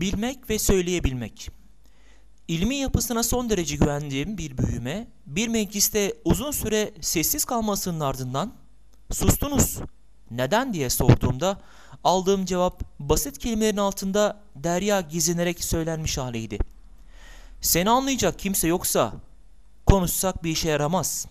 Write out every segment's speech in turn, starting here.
Bilmek ve söyleyebilmek. İlmi yapısına son derece güvendiğim bir büyüme, bir mecliste uzun süre sessiz kalmasının ardından sustunuz neden diye sorduğumda aldığım cevap basit kelimelerin altında derya gizlenerek söylenmiş haliydi. Seni anlayacak kimse yoksa konuşsak bir işe yaramaz.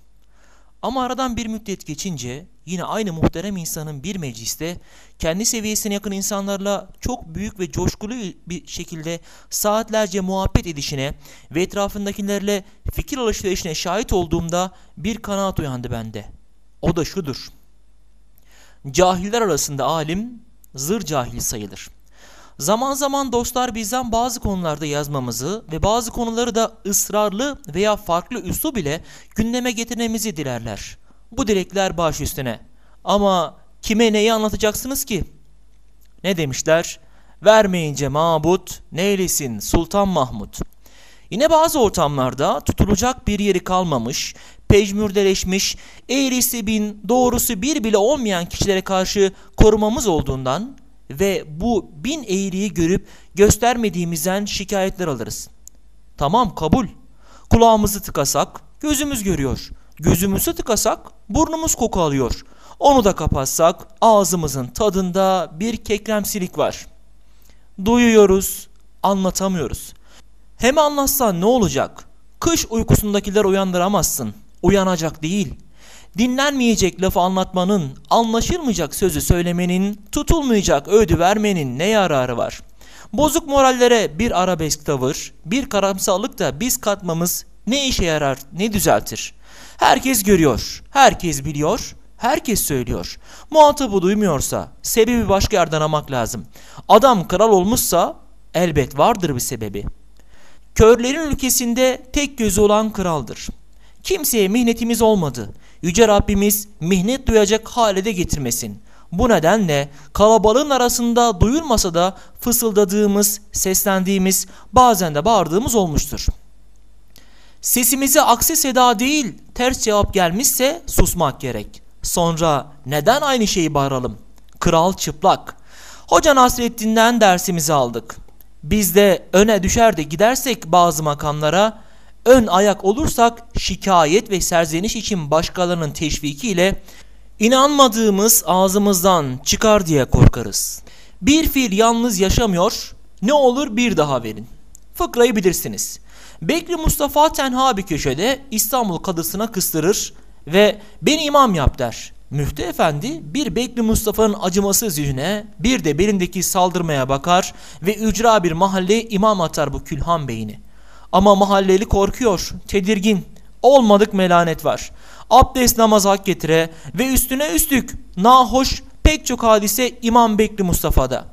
Ama aradan bir müddet geçince yine aynı muhterem insanın bir mecliste kendi seviyesine yakın insanlarla çok büyük ve coşkulu bir şekilde saatlerce muhabbet edişine ve etrafındakilerle fikir alışverişine şahit olduğumda bir kanaat uyandı bende. O da şudur. Cahiller arasında alim zır cahil sayılır. Zaman zaman dostlar bizden bazı konularda yazmamızı ve bazı konuları da ısrarlı veya farklı üslup ile gündeme getirmemizi dilerler. Bu dilekler baş üstüne. Ama kime neyi anlatacaksınız ki? Ne demişler? Vermeyince mabut, neylesin Sultan Mahmut. Yine bazı ortamlarda tutulacak bir yeri kalmamış, pejmürdeleşmiş, eğrisi bin, doğrusu bir bile olmayan kişilere karşı korumamız olduğundan ve bu bin eğriyi görüp göstermediğimizden şikayetler alırız. Tamam kabul. Kulağımızı tıkasak gözümüz görüyor. Gözümüzü tıkasak burnumuz koku alıyor. Onu da kapatsak ağzımızın tadında bir kekremsilik var. Duyuyoruz, anlatamıyoruz. Hem anlatsan ne olacak? Kış uykusundakiler uyandıramazsın. Uyanacak değil. Dinlenmeyecek lafı anlatmanın, anlaşılmayacak sözü söylemenin, tutulmayacak ödü vermenin ne yararı var? Bozuk morallere bir arabesk tavır, bir karamsarlık da biz katmamız ne işe yarar, ne düzeltir? Herkes görüyor, herkes biliyor, herkes söylüyor. Muhatabı duymuyorsa sebebi başka yerden aramak lazım. Adam kral olmuşsa elbet vardır bir sebebi. Körlerin ülkesinde tek gözü olan kraldır. Kimseye mihnetimiz olmadı. Yüce Rabbimiz mihnet duyacak hale de getirmesin. Bu nedenle kalabalığın arasında duyulmasa da fısıldadığımız, seslendiğimiz, bazen de bağırdığımız olmuştur. Sesimize aksi seda değil, ters cevap gelmişse susmak gerek. Sonra neden aynı şeyi bağıralım? Kral çıplak. Hoca Nasreddin'den dersimizi aldık. Biz de öne düşer de gidersek bazı makamlara, ön ayak olursak şikayet ve serzeniş için başkalarının teşvikiyle inanmadığımız ağzımızdan çıkar diye korkarız. Bir fil yalnız yaşamıyor, ne olur bir daha verin. Fıkrayı bilirsiniz. Bekri Mustafa tenha bir köşede İstanbul kadısına kıstırır ve beni imam yap der. Müftü efendi bir Bekli Mustafa'nın acımasız yüzüne bir de belindeki saldırmaya bakar ve ücra bir mahalleye imam atar bu Külhan Bey'ini. Ama mahalleli korkuyor, tedirgin, olmadık melanet var. Abdest namaz hak getire ve üstüne üstlük nahoş pek çok hadise İmam Bekli Mustafa'da.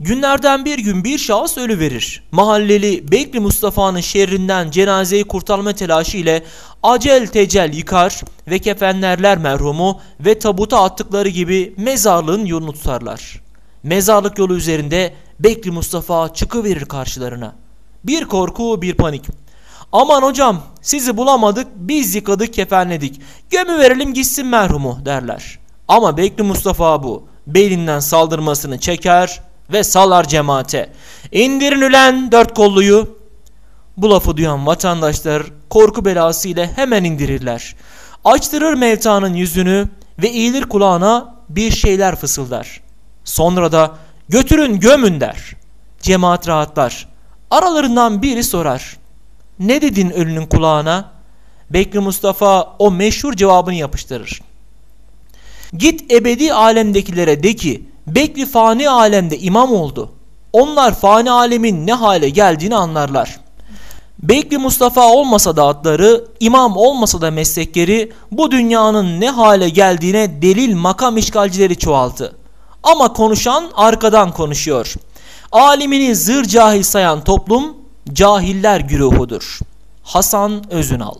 Günlerden bir gün bir şahıs ölü verir. Mahalleli Bekli Mustafa'nın şerrinden cenazeyi kurtarma telaşı ile acel tecel yıkar ve kefenlerler merhumu ve tabuta attıkları gibi mezarlığın yolunu tutarlar. Mezarlık yolu üzerinde Bekli Mustafa çıkıverir karşılarına. Bir korku bir panik. Aman hocam sizi bulamadık biz yıkadık kefenledik. Gömü verelim gitsin merhumu derler. Ama Bekli Mustafa bu. Belinden saldırmasını çeker ve salar cemaate. İndirin ülen dört kolluyu. Bu lafı duyan vatandaşlar korku belası ile hemen indirirler. Açtırır Mevta'nın yüzünü ve eğilir kulağına bir şeyler fısıldar. Sonra da götürün gömün der. Cemaat rahatlar. Aralarından biri sorar. Ne dedin ölünün kulağına? Bekri Mustafa o meşhur cevabını yapıştırır. Git ebedi alemdekilere de ki Bekri fani alemde imam oldu. Onlar fani alemin ne hale geldiğini anlarlar. Bekri Mustafa olmasa da adları, imam olmasa da meslekleri bu dünyanın ne hale geldiğine delil makam işgalcileri çoğaltı. Ama konuşan arkadan konuşuyor. Alimini zır cahil sayan toplum cahiller güruhudur. Hasan Özünal